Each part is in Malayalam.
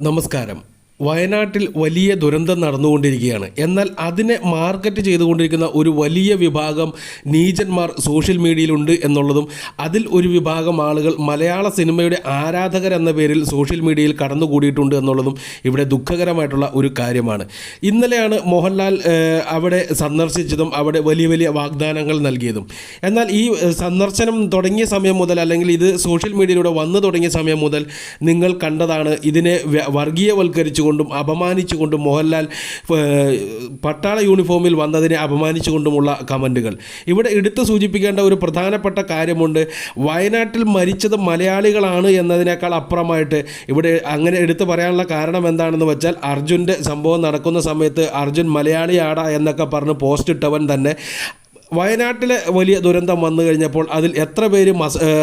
നമസ്കാരം. വയനാട്ടിൽ വലിയ ദുരന്തം നടന്നുകൊണ്ടിരിക്കുകയാണ്. എന്നാൽ അതിനെ മാർക്കറ്റ് ചെയ്തുകൊണ്ടിരിക്കുന്ന ഒരു വലിയ വിഭാഗം നീചന്മാർ സോഷ്യൽ മീഡിയയിലുണ്ട് എന്നുള്ളതും അതിൽ ഒരു വിഭാഗം ആളുകൾ മലയാള സിനിമയുടെ ആരാധകർ എന്ന പേരിൽ സോഷ്യൽ മീഡിയയിൽ കടന്നുകൂടിയിട്ടുണ്ട് എന്നുള്ളതും ഇവിടെ ദുഃഖകരമായിട്ടുള്ള ഒരു കാര്യമാണ്. ഇന്നലെയാണ് മോഹൻലാൽ അവിടെ സന്ദർശിച്ചതും അവിടെ വലിയ വലിയ വാഗ്ദാനങ്ങൾ നൽകിയതും. എന്നാൽ ഈ സന്ദർശനം തുടങ്ങിയ സമയം മുതൽ അല്ലെങ്കിൽ ഇത് സോഷ്യൽ മീഡിയയിലൂടെ വന്നു തുടങ്ങിയ സമയം മുതൽ നിങ്ങൾ കണ്ടതാണ് ഇതിനെ വ്യ- വർഗീയവൽക്കരിച്ചുകൊണ്ടും അപമാനിച്ചുകൊണ്ടും മോഹൻലാൽ പട്ടാള യൂണിഫോമിൽ വന്നതിനെ അപമാനിച്ചുകൊണ്ടുമുള്ള കമന്റുകൾ ഇവിടെ എടുത്തു സൂചിപ്പിക്കേണ്ട ഒരു പ്രധാനപ്പെട്ട കാര്യമുണ്ട്. വയനാട്ടിൽ മരിച്ചത് മലയാളികളാണ് എന്നതിനേക്കാൾ അപ്പുറമായിട്ട് ഇവിടെ അങ്ങനെ എടുത്തു പറയാനുള്ള കാരണം എന്താണെന്ന് വെച്ചാൽ അർജുന്റെ സംഭവം നടക്കുന്ന സമയത്ത് അർജുൻ മലയാളിയാടാ എന്നൊക്കെ പറഞ്ഞ് പോസ്റ്റ് ഇട്ടവൻ തന്നെ. വയനാട്ടിലെ വലിയ ദുരന്തം വന്നു കഴിഞ്ഞപ്പോൾ അതിൽ എത്ര പേര്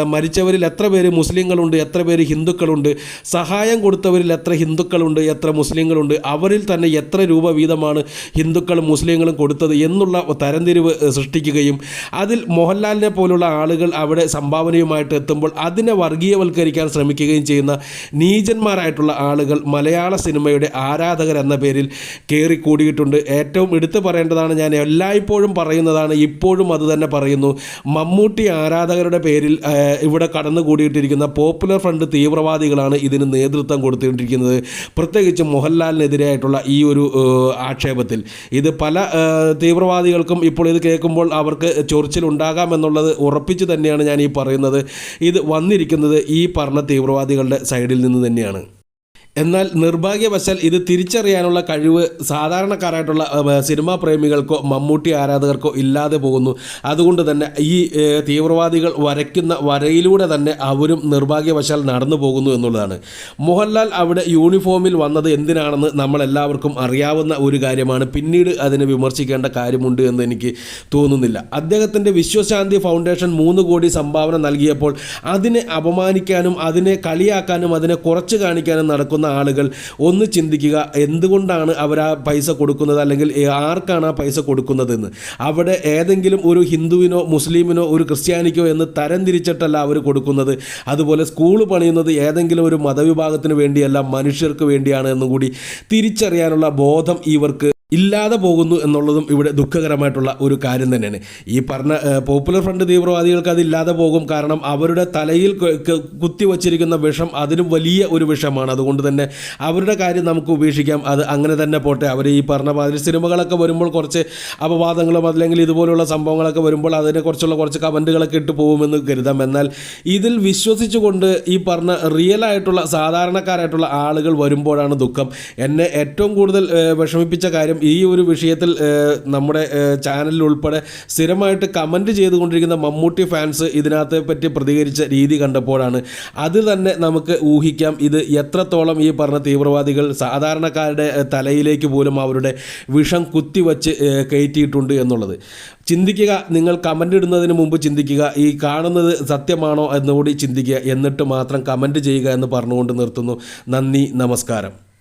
മരിച്ചവരിൽ എത്ര പേര് മുസ്ലിങ്ങളുണ്ട് എത്ര പേര് ഹിന്ദുക്കളുണ്ട് സഹായം കൊടുത്തവരിൽ എത്ര ഹിന്ദുക്കളുണ്ട് എത്ര മുസ്ലിങ്ങളുണ്ട് അവരിൽ തന്നെ എത്ര രൂപ വീതമാണ് ഹിന്ദുക്കളും മുസ്ലിങ്ങളും കൊടുത്തത് എന്നുള്ള തരംതിരിവ് സൃഷ്ടിക്കുകയും അതിൽ മോഹൻലാലിനെ പോലുള്ള ആളുകൾ അവിടെ സംഭാവനയുമായിട്ട് എത്തുമ്പോൾ അതിനെ വർഗീയവൽക്കരിക്കാൻ ശ്രമിക്കുകയും ചെയ്യുന്ന നീചന്മാരായിട്ടുള്ള ആളുകൾ മലയാള സിനിമയുടെ ആരാധകർ എന്ന പേരിൽ കയറി കൂടിയിട്ടുണ്ട് ഏറ്റവും എടുത്തു പറയേണ്ടതാണ് ഞാൻ എല്ലായ്പ്പോഴും പറയുന്നതാണ് ഇപ്പോഴും അത് തന്നെ പറയുന്നു. മമ്മൂട്ടി ആരാധകരുടെ പേരിൽ ഇവിടെ കടന്നുകൂടിയിട്ടിരിക്കുന്ന പോപ്പുലർ ഫ്രണ്ട് തീവ്രവാദികളാണ് ഇതിന് നേതൃത്വം കൊടുത്തുകൊണ്ടിരിക്കുന്നത് പ്രത്യേകിച്ച് മോഹൻലാലിനെതിരായിട്ടുള്ള ഈ ഒരു ആക്ഷേപത്തിൽ. ഇത് പല തീവ്രവാദികൾക്കും ഇപ്പോൾ ഇത് കേൾക്കുമ്പോൾ അവർക്ക് ചൊറിച്ചിലുണ്ടാകാമെന്നുള്ളത് ഉറപ്പിച്ച് തന്നെയാണ് ഞാൻ ഈ പറയുന്നത്. ഇത് വന്നിരിക്കുന്നത് ഈ പറഞ്ഞ തീവ്രവാദികളുടെ സൈഡിൽ നിന്ന് തന്നെയാണ്. എന്നാൽ നിർഭാഗ്യവശാൽ ഇത് തിരിച്ചറിയാനുള്ള കഴിവ് സാധാരണക്കാരായിട്ടുള്ള സിനിമാ പ്രേമികൾക്കോ മമ്മൂട്ടി ആരാധകർക്കോ ഇല്ലാതെ പോകുന്നു. അതുകൊണ്ട് തന്നെ ഈ തീവ്രവാദികൾ വരയ്ക്കുന്ന വരയിലൂടെ തന്നെ അവരും നിർഭാഗ്യവശാൽ നടന്നു പോകുന്നു എന്നുള്ളതാണ്. മോഹൻലാൽ അവിടെ യൂണിഫോമിൽ വന്നത് എന്തിനാണെന്ന് നമ്മളെല്ലാവർക്കും അറിയാവുന്ന ഒരു കാര്യമാണ്. പിന്നീട് അതിനെ വിമർശിക്കേണ്ട കാര്യമുണ്ട് എന്ന് എനിക്ക് തോന്നുന്നില്ല. അദ്ദേഹത്തിന്റെ വിശ്വശാന്തി ഫൗണ്ടേഷൻ മൂന്ന് കോടി സംഭാവന നൽകിയപ്പോൾ അതിനെ അപമാനിക്കാനും അതിനെ കളിയാക്കാനും അതിനെ കുറച്ച് കാണിക്കാനും നടക്കുന്ന ആളുകൾ ഒന്ന് ചിന്തിക്കുക എന്തുകൊണ്ടാണ് അവർ ആ പൈസ കൊടുക്കുന്നത് അല്ലെങ്കിൽ ആർക്കാണ് ആ പൈസ കൊടുക്കുന്നതെന്ന്. അവിടെ ഏതെങ്കിലും ഒരു ഹിന്ദുവിനോ മുസ്ലിമിനോ ഒരു ക്രിസ്ത്യാനിക്കോ എന്ന് തരംതിരിച്ചിട്ടല്ല അവർ കൊടുക്കുന്നത്. അതുപോലെ സ്കൂൾ പണിയുന്നത് ഏതെങ്കിലും ഒരു മതവിഭാഗത്തിന് വേണ്ടിയല്ല മനുഷ്യർക്ക് വേണ്ടിയാണ് എന്നും കൂടി തിരിച്ചറിയാനുള്ള ബോധം ഇവർക്ക് ഇല്ലാതെ പോകുന്നു എന്നുള്ളതും ഇവിടെ ദുഃഖകരമായിട്ടുള്ള ഒരു കാര്യം തന്നെയാണ്. ഈ പറഞ്ഞ പോപ്പുലർ ഫ്രണ്ട് തീവ്രവാദികൾക്ക് അത് ഇല്ലാതെ പോകും കാരണം അവരുടെ തലയിൽ കുത്തി വച്ചിരിക്കുന്ന വിഷം അതിനും വലിയ ഒരു വിഷമാണ്. അതുകൊണ്ട് തന്നെ അവരുടെ കാര്യം നമുക്ക് ഉപേക്ഷിക്കാം. അത് അങ്ങനെ തന്നെ പോട്ടെ. അവർ ഈ പറഞ്ഞ മാതിരി സിനിമകളൊക്കെ വരുമ്പോൾ കുറച്ച് അപവാദങ്ങളും അല്ലെങ്കിൽ ഇതുപോലുള്ള സംഭവങ്ങളൊക്കെ വരുമ്പോൾ അതിനെക്കുറിച്ചുള്ള കുറച്ച് കമന്റുകളൊക്കെ ഇട്ട് പോകുമെന്ന് കരുതാം. എന്നാൽ ഇതിൽ വിശ്വസിച്ചുകൊണ്ട് ഈ പറഞ്ഞ റിയൽ ആയിട്ടുള്ള സാധാരണക്കാരായിട്ടുള്ള ആളുകൾ വരുമ്പോഴാണ് ദുഃഖം. എന്നെ ഏറ്റവും കൂടുതൽ വിഷമിപ്പിച്ച കാര്യം ഈ ഒരു വിഷയത്തിൽ നമ്മുടെ ചാനലിൽ ഉൾപ്പെടെ സ്ഥിരമായിട്ട് കമന്റ് ചെയ്തുകൊണ്ടിരിക്കുന്ന മമ്മൂട്ടി ഫാൻസ് ഇതിനകത്തെ പറ്റി പ്രതികരിച്ച രീതി കണ്ടപ്പോഴാണ്. അത് തന്നെ നമുക്ക് ഊഹിക്കാം ഇത് എത്രത്തോളം ഈ പറഞ്ഞ തീവ്രവാദികൾ സാധാരണക്കാരുടെ തലയിലേക്ക് പോലും അവരുടെ വിഷം കുത്തിവച്ച് കയറ്റിയിട്ടുണ്ട് എന്നുള്ളത്. ചിന്തിക്കുക നിങ്ങൾ കമന്റ് ഇടുന്നതിന് മുമ്പ് ചിന്തിക്കുക ഈ കാണുന്നത് സത്യമാണോ എന്നുകൂടി ചിന്തിക്കുക എന്നിട്ട് മാത്രം കമന്റ് ചെയ്യുക എന്ന് പറഞ്ഞുകൊണ്ട് നിർത്തുന്നു. നന്ദി നമസ്കാരം.